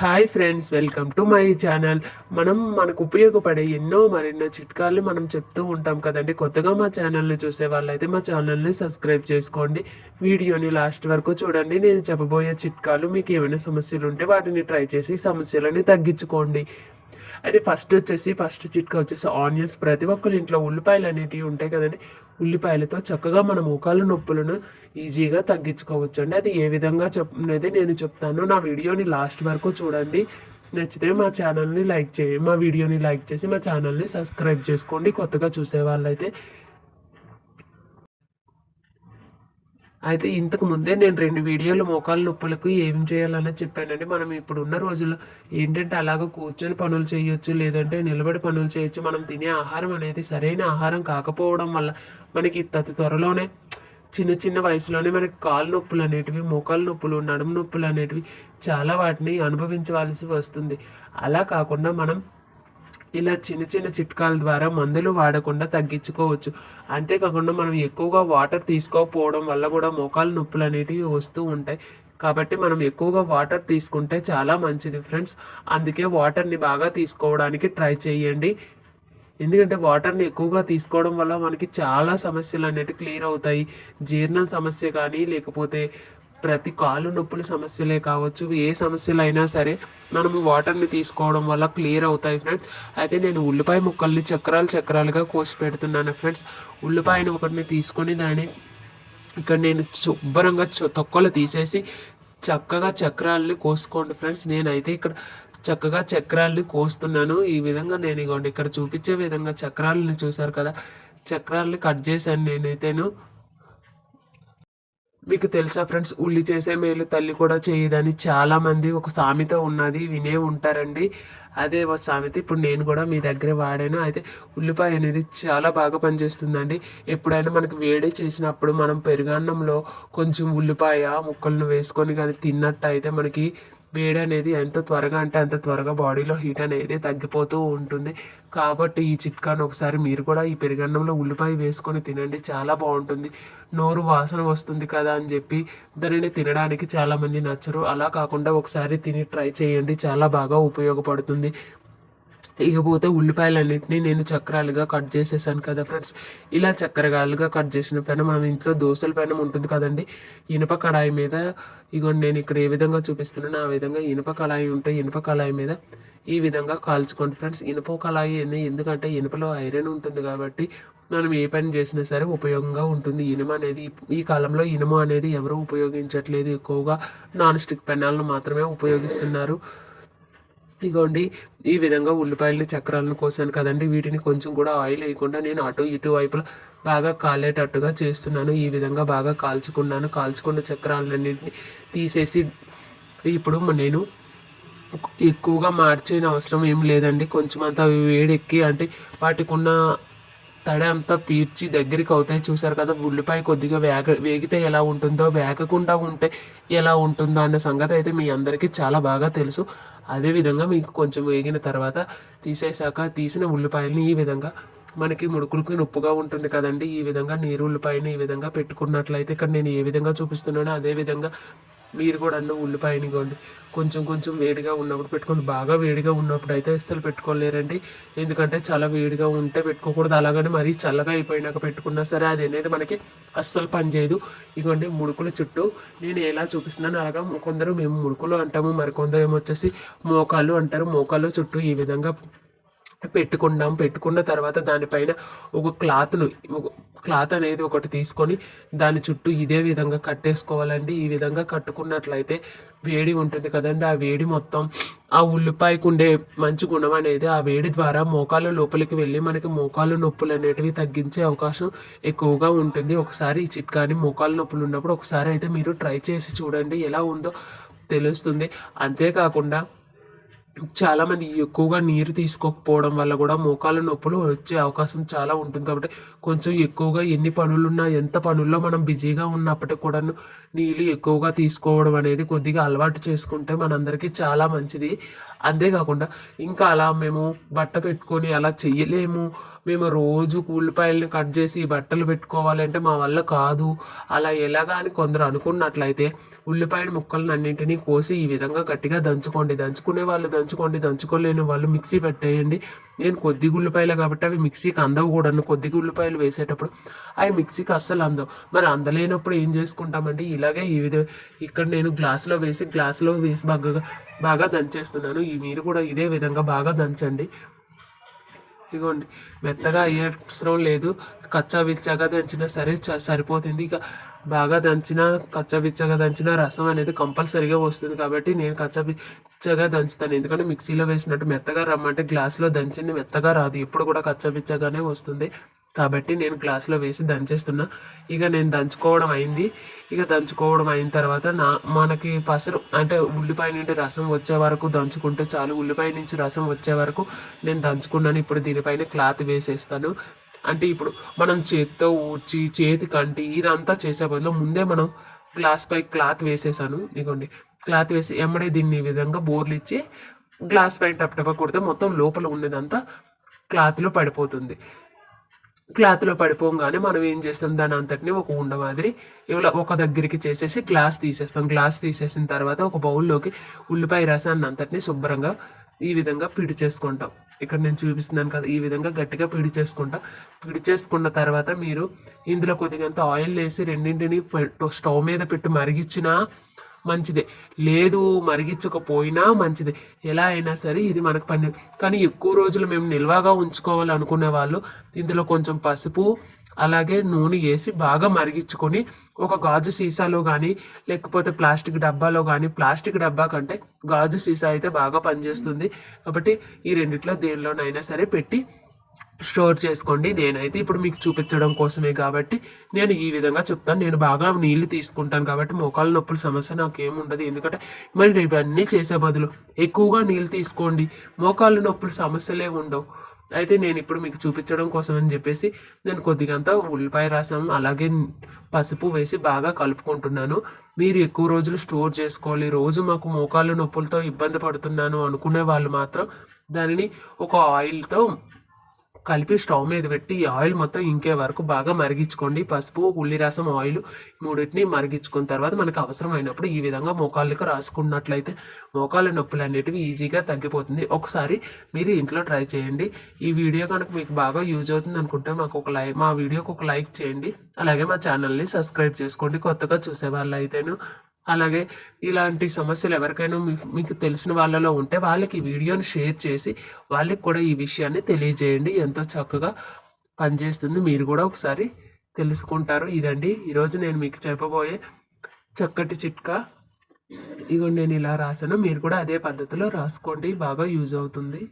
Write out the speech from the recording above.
Hi friends welcome to my channel మనం మనకు ఉపయోగపడే ఎన్నో మరెన్నో చిట్కాలు మనం చెప్తూ ఉంటాం కదండి. కొత్తగా మా ఛానల్ని చూసే వాళ్ళైతే మా ఛానల్ని సబ్స్క్రైబ్ చేసుకోండి. వీడియోని లాస్ట్ వరకు చూడండి. నేను చెప్పబోయే చిట్కాలు మీకు ఏమైనా సమస్యలు ఉంటే వాటిని ట్రై చేసి సమస్యలని తగ్గించుకోండి. అయితే ఫస్ట్ వచ్చేసి ఫస్ట్ చిట్కా వచ్చేసి ఆనియన్స్. ప్రతి ఒక్కరి ఇంట్లో ఉల్లిపాయలు అనేటివి ఉంటాయి కదండి. ఉల్లిపాయలతో చక్కగా మన మోకాలు నొప్పులను ఈజీగా తగ్గించుకోవచ్చు అండి అది ఏ విధంగా చెప్ అనేది నేను చెప్తాను. నా వీడియోని లాస్ట్ వరకు చూడండి. నచ్చితే మా ఛానల్ని లైక్ చేయి మా వీడియోని లైక్ చేసి మా ఛానల్ని సబ్స్క్రైబ్ చేసుకోండి. కొత్తగా చూసే వాళ్ళైతే అయితే ఇంతకు ముందే నేను రెండు వీడియోలు మోకాలు నొప్పులకు ఏం చేయాలని చెప్పానండి. మనం ఇప్పుడున్న రోజుల్లో ఏంటంటే అలాగ కూర్చొని పనులు చేయొచ్చు లేదంటే నిలబడి పనులు చేయొచ్చు. మనం తినే ఆహారం అనేది సరైన ఆహారం కాకపోవడం వల్ల మనకి అతి త్వరలోనే చిన్న చిన్న వయసులోనే మనకి కాలు నొప్పులు అనేటివి మోకాలు నొప్పులు నడుము నొప్పులు అనేటివి చాలా వాటిని అనుభవించవలసి వస్తుంది. అలా కాకుండా మనం ఇలా చిన్న చిన్న చిట్కాల ద్వారా మందులు వాడకుండా తగ్గించుకోవచ్చు. అంతేకాకుండా మనం ఎక్కువగా వాటర్ తీసుకోకపోవడం వల్ల కూడా మోకాలు నొప్పులు అనేటివి వస్తూ ఉంటాయి. కాబట్టి మనం ఎక్కువగా వాటర్ తీసుకుంటే చాలా మంచిది ఫ్రెండ్స్. అందుకే వాటర్ని బాగా తీసుకోవడానికి ట్రై చేయండి. ఎందుకంటే వాటర్ని ఎక్కువగా తీసుకోవడం వల్ల మనకి చాలా సమస్యలు అనేవి క్లియర్ అవుతాయి. జీర్ణ సమస్య కానీ లేకపోతే ప్రతి కాలు నొప్పుల సమస్యలే కావచ్చు. ఏ సమస్యలు అయినా సరే మనము వాటర్ని తీసుకోవడం వల్ల క్లియర్ అవుతాయి ఫ్రెండ్స్. అయితే నేను ఉల్లిపాయ ముక్కల్ని చక్రాలు చక్రాలుగా కోసి పెడుతున్నాను ఫ్రెండ్స్. ఉల్లిపాయని ఒకటిని తీసుకొని దాన్ని ఇక్కడ నేను శుభ్రంగా తొక్కలు తీసేసి చక్కగా చక్రాలని కోసుకోండి ఫ్రెండ్స్. నేనైతే ఇక్కడ చక్కగా చక్రాలని కోస్తున్నాను. ఈ విధంగా నేను ఇగోండి ఇక్కడ చూపించే విధంగా చక్రాలని చూసారు కదా. చక్రాలని కట్ చేశాను నేనైతేను. మీకు తెలుసా ఫ్రెండ్స్ ఉల్లి చేసే మేలు తల్లి కూడా చేయదని చాలామంది ఒక సామెత ఉన్నది వినే ఉంటారండి. అదే ఒక సామెత ఇప్పుడు నేను కూడా మీ దగ్గర వాడాను. అయితే ఉల్లిపాయ అనేది చాలా బాగా పనిచేస్తుందండి. ఎప్పుడైనా మనకి వేడి చేసినప్పుడు మనం పెరుగన్నంలో కొంచెం ఉల్లిపాయ ముక్కలను వేసుకొని కానీ తిన్నట్టు అయితే మనకి వేడి అనేది ఎంత త్వరగా అంటే అంత త్వరగా బాడీలో హీట్ అనేది తగ్గిపోతూ ఉంటుంది. కాబట్టి ఈ చిట్కాను ఒకసారి మీరు కూడా ఈ పెరుగన్నంలో ఉల్లిపాయ వేసుకొని తినండి. చాలా బాగుంటుంది. నోరు వాసన వస్తుంది కదా అని చెప్పి దానిని తినడానికి చాలామంది నచ్చరు. అలా కాకుండా ఒకసారి తిని ట్రై చేయండి. చాలా బాగా ఉపయోగపడుతుంది. ఇకపోతే ఉల్లిపాయలన్నింటినీ నేను చక్రాలుగా కట్ చేసేసాను కదా ఫ్రెండ్స్. ఇలా చక్రగాలుగా కట్ చేసిన పైన మనం ఇంట్లో దోశల పైన ఉంటుంది కదండి. ఇనుప కడాయి మీద ఇగో నేను ఇక్కడ ఏ విధంగా చూపిస్తున్నానో ఆ విధంగా ఇనుప కళాయి ఉంటే ఇనుప కళాయి మీద ఈ విధంగా కాల్చుకోండి ఫ్రెండ్స్. ఇనుప కళాయి ఏంది? ఎందుకంటే ఇనుపలో ఐరన్ ఉంటుంది కాబట్టి మనం ఏ పని చేసినా సరే ఉపయోగంగా ఉంటుంది. ఇనుము అనేది ఈ కాలంలో ఇనుము అనేది ఎవరు ఉపయోగించట్లేదు ఎక్కువగా. నాన్ స్టిక్ పెనాలను మాత్రమే ఉపయోగిస్తున్నారు. ఇదిగోండి ఈ విధంగా ఉల్లిపాయలని చక్రాలను కోసాను కదండి. వీటిని కొంచెం కూడా ఆయిల్ వేయకుండా నేను అటు ఇటు వైపులా బాగా కాలేటట్టుగా చేస్తున్నాను. ఈ విధంగా బాగా కాల్చుకున్నాను. కాల్చుకున్న చక్రాలన్నింటినీ తీసేసి ఇప్పుడు నేను ఎక్కువగా మార్చిన అవసరం ఏం లేదండి. కొంచెం అంత వేడెక్కి అంటే వాటికి ఉన్న తడి అంతా పీర్చి దగ్గరికి అవుతాయి. చూసారు కదా ఉల్లిపాయ కొద్దిగా వేగ వేగితే ఎలా ఉంటుందో వేగకుండా ఉంటే ఎలా ఉంటుందో అన్న సంగతి అయితే మీ అందరికీ చాలా బాగా తెలుసు. అదేవిధంగా మీకు కొంచెం వేగిన తర్వాత తీసేశాక తీసిన ఉల్లిపాయలని ఈ విధంగా మనకి ముడుకులకి నొప్పుగా ఉంటుంది కదండి. ఈ విధంగా నీరు ఉల్లిపాయని ఈ విధంగా పెట్టుకున్నట్లయితే ఇక్కడ నేను ఏ విధంగా చూపిస్తున్నానో అదే విధంగా మీరు కూడా అండి ఉల్లిపాయని కొండి కొంచెం కొంచెం వేడిగా ఉన్నప్పుడు పెట్టుకోండి. బాగా వేడిగా ఉన్నప్పుడు అయితే అస్సలు పెట్టుకోలేరండి. ఎందుకంటే చాలా వేడిగా ఉంటే పెట్టుకోకూడదు. అలాగని మరీ చల్లగా అయిపోయినాక పెట్టుకున్నా సరే అది అనేది మనకి అస్సలు పనిచేయదు ఇదిగోండి ముడుకుల చుట్టూ నేను ఎలా చూపిస్తున్నాను అలాగా కొందరు మేము ముడుకులు అంటాము. మరికొందరు ఏమొచ్చేసి మోకాళ్ళు అంటారు. మోకాళ్ళు చుట్టూ ఈ విధంగా పెట్టుకున్నాం పెట్టుకున్న తర్వాత దానిపైన ఒక క్లాత్ను ఒక క్లాత్ అనేది ఒకటి తీసుకొని దాని చుట్టూ ఇదే విధంగా కట్టేసుకోవాలండి. ఈ విధంగా కట్టుకున్నట్లయితే వేడి ఉంటుంది కదండి. ఆ వేడి మొత్తం ఆ ఉల్లిపాయకు ఉండే మంచి గుణం అనేది ఆ వేడి ద్వారా మోకాలు లోపలికి వెళ్ళి మనకి మోకాలు నొప్పులు అనేటివి తగ్గించే అవకాశం ఎక్కువగా ఉంటుంది. ఒకసారి ఈ చిట్కాని మోకాలు నొప్పులు ఉన్నప్పుడు ఒకసారి అయితే మీరు ట్రై చేసి చూడండి. ఎలా ఉందో తెలుస్తుంది. అంతేకాకుండా చాలామంది ఎక్కువగా నీరు తీసుకోకపోవడం వల్ల కూడా మోకాలు నొప్పులు వచ్చే అవకాశం చాలా ఉంటుంది. కాబట్టి కొంచెం ఎక్కువగా ఎన్ని పనులున్నా ఎంత పనుల్లో మనం బిజీగా ఉన్నప్పటికీ కూడా నీళ్ళు ఎక్కువగా తీసుకోవడం అనేది కొద్దిగా అలవాటు చేసుకుంటే మనందరికీ చాలా మంచిది. అంతేకాకుండా ఇంకా అలా మేము బట్ట పెట్టుకొని అలా చెయ్యలేము. మేము రోజు ఉల్లిపాయలని కట్ చేసి బట్టలు పెట్టుకోవాలంటే మా వల్ల కాదు. అలా ఎలాగా అని కొందరు అనుకున్నట్లయితే ఉల్లిపాయల ముక్కలను అన్నింటినీ కోసి ఈ విధంగా గట్టిగా దంచుకోండి. దంచుకునే వాళ్ళు దంచుకోండి. దంచుకోలేని వాళ్ళు మిక్సీ పెట్టేయండి. నేను కొద్ది ఉల్లిపాయలు కాబట్టి అవి మిక్సీకి అందవు కూడా. కొద్ది ఉల్లిపాయలు వేసేటప్పుడు అవి మిక్సీకి అస్సలు అందవు. మరి అందలేనప్పుడు ఏం చేసుకుంటామంటే ఇలాగే ఈ విధ ఇక్కడ నేను గ్లాసులో వేసి గ్లాసులో వేసి బాగా బాగా దంచేస్తున్నాను. ఈ మీరు కూడా ఇదే విధంగా బాగా దంచండి. ఇదిగోండి మెత్తగా అయ్యే అవసరం లేదు. కచ్చా బిచ్చాగా దంచినా సరే చ- సరిపోతుంది. ఇక బాగా దంచిన కచ్చా బిచ్చగా దంచిన రసం అనేది కంపల్సరీగా వస్తుంది కాబట్టి నేను కచ్చా బిచ్చగా దంచుతాను. ఎందుకంటే మిక్సీలో వేసినట్టు మెత్తగా రమ్మంటే గ్లాసులో దంచింది మెత్తగా రాదు. ఇప్పుడు కూడా కచ్చా బిచ్చగానే వస్తుంది. కాబట్టి నేను గ్లాస్లో వేసి దంచేస్తున్నా. ఇక నేను దంచుకోవడం అయింది. ఇక దంచుకోవడం అయిన తర్వాత నా మనకి పసరు అంటే ఉల్లిపాయ నుండి రసం వచ్చే వరకు దంచుకుంటే చాలు. ఉల్లిపాయ నుంచి రసం వచ్చే వరకు నేను దంచుకున్నాను. ఇప్పుడు దీనిపైన క్లాత్ వేసేస్తాను. అంటే ఇప్పుడు మనం చేత్తో ఊడ్చి చేతి కంటి ఇదంతా చేసే బదులు ముందే మనం గ్లాస్ పై క్లాత్ వేసేసాను. ఇదిగోండి క్లాత్ వేసి ఎమ్మడే దీన్ని ఈ విధంగా బోర్లు ఇచ్చి గ్లాస్ పైన టప్ టప్ కొడితే మొత్తం లోపల ఉండేదంతా క్లాత్లో పడిపోతుంది. క్లాత్లో పడిపోగానే మనం ఏం చేస్తాం? దాని అంతటిని ఒక ఉండ మాదిరి ఇలా ఒక దగ్గరికి చేసేసి గ్లాస్ తీసేస్తాం. గ్లాస్ తీసేసిన తర్వాత ఒక బౌల్లోకి ఉల్లిపాయ రసాన్ని అంతటిని శుభ్రంగా ఈ విధంగా పిడి చేసుకుంటాం ఇక్కడ నేను చూపిస్తున్నాను కదా ఈ విధంగా గట్టిగా పిడి చేసుకుంటా పిడి చేసుకున్న తర్వాత మీరు ఇందులో కొద్దిగంత ఆయిల్ వేసి రెండింటిని పె- స్టవ్ మీద పెట్టి మరిగించినా మంచిదే. లేదు మరిగించకపోయినా మంచిదే. ఎలా అయినా సరే ఇది మనకు పని. కానీ ఎక్కువ రోజులు మేము నిల్వగా ఉంచుకోవాలనుకునే వాళ్ళు ఇందులో కొంచెం పసుపు అలాగే నూనె వేసి బాగా మరిగించుకొని ఒక గాజు సీసాలో కానీ లేకపోతే ప్లాస్టిక్ డబ్బాలో కానీ ప్లాస్టిక్ డబ్బా కంటే గాజు సీసా అయితే బాగా పనిచేస్తుంది. కాబట్టి ఈ రెండిట్లో దేనిలోనైనా సరే పెట్టి స్టోర్ చేసుకోండి. నేనైతే ఇప్పుడు మీకు చూపించడం కోసమే కాబట్టి నేను ఈ విధంగా చెప్తాను. నేను బాగా నీళ్ళు తీసుకుంటాను కాబట్టి మోకాళ్ళ నొప్పుల సమస్య నాకు ఏముండదు ఎందుకంటే మరి ఇవన్నీ చేసే బదులు ఎక్కువగా నీళ్ళు తీసుకోండి. మోకాళ్ళ నొప్పుల సమస్యలే ఉండవు. అయితే నేను ఇప్పుడు మీకు చూపించడం కోసం అని చెప్పేసి నేను కొద్దిగంత ఉల్లిపాయ రసం అలాగే పసుపు వేసి బాగా కలుపుకుంటున్నాను. మీరు ఎక్కువ రోజులు స్టోర్ చేసుకోవాలి. రోజు మాకు మోకాళ్ళ నొప్పులతో ఇబ్బంది పడుతున్నాను అనుకునే వాళ్ళు మాత్రం దానిని ఒక ఆయిల్తో కలిపి స్టవ్ మీద పెట్టి ఆయిల్ మొత్తం ఇంకే వరకు బాగా మరిగించుకోండి. పసుపు ఉల్లి రసం ఆయిల్ మూడింటిని మరిగించుకున్న తర్వాత మనకు అవసరమైనప్పుడు ఈ విధంగా మోకాళ్ళకి రాసుకున్నట్లయితే మోకాళ్ళ నొప్పులు అనేటివి ఈజీగా తగ్గిపోతుంది. ఒకసారి మీరు ఇంట్లో ట్రై చేయండి. ఈ వీడియో కనుక మీకు బాగా యూజ్ అవుతుంది అనుకుంటే మాకు ఒక లైక్ మా వీడియోకి ఒక లైక్ చేయండి. అలాగే మా ఛానల్ని సబ్స్క్రైబ్ చేసుకోండి. కొత్తగా చూసే వాళ్ళు అయితేను అలాగే ఇలాంటి సమస్యలు ఎవరికైనా మీకు తెలిసిన వాళ్ళలో ఉంటే వాళ్ళకి ఈ వీడియోని షేర్ చేసి వాళ్ళకి కూడా ఈ విషయాన్ని తెలియజేయండి. ఎంతో చక్కగా పనిచేస్తుంది. మీరు కూడా ఒకసారి తెలుసుకుంటారు. ఇదండి. ఈరోజు నేను మీకు చెప్పబోయే చక్కటి చిట్కా. ఇగో నేను ఇలా రాసాను మీరు కూడా అదే పద్ధతిలో రాసుకోండి. బాగా యూజ్ అవుతుంది.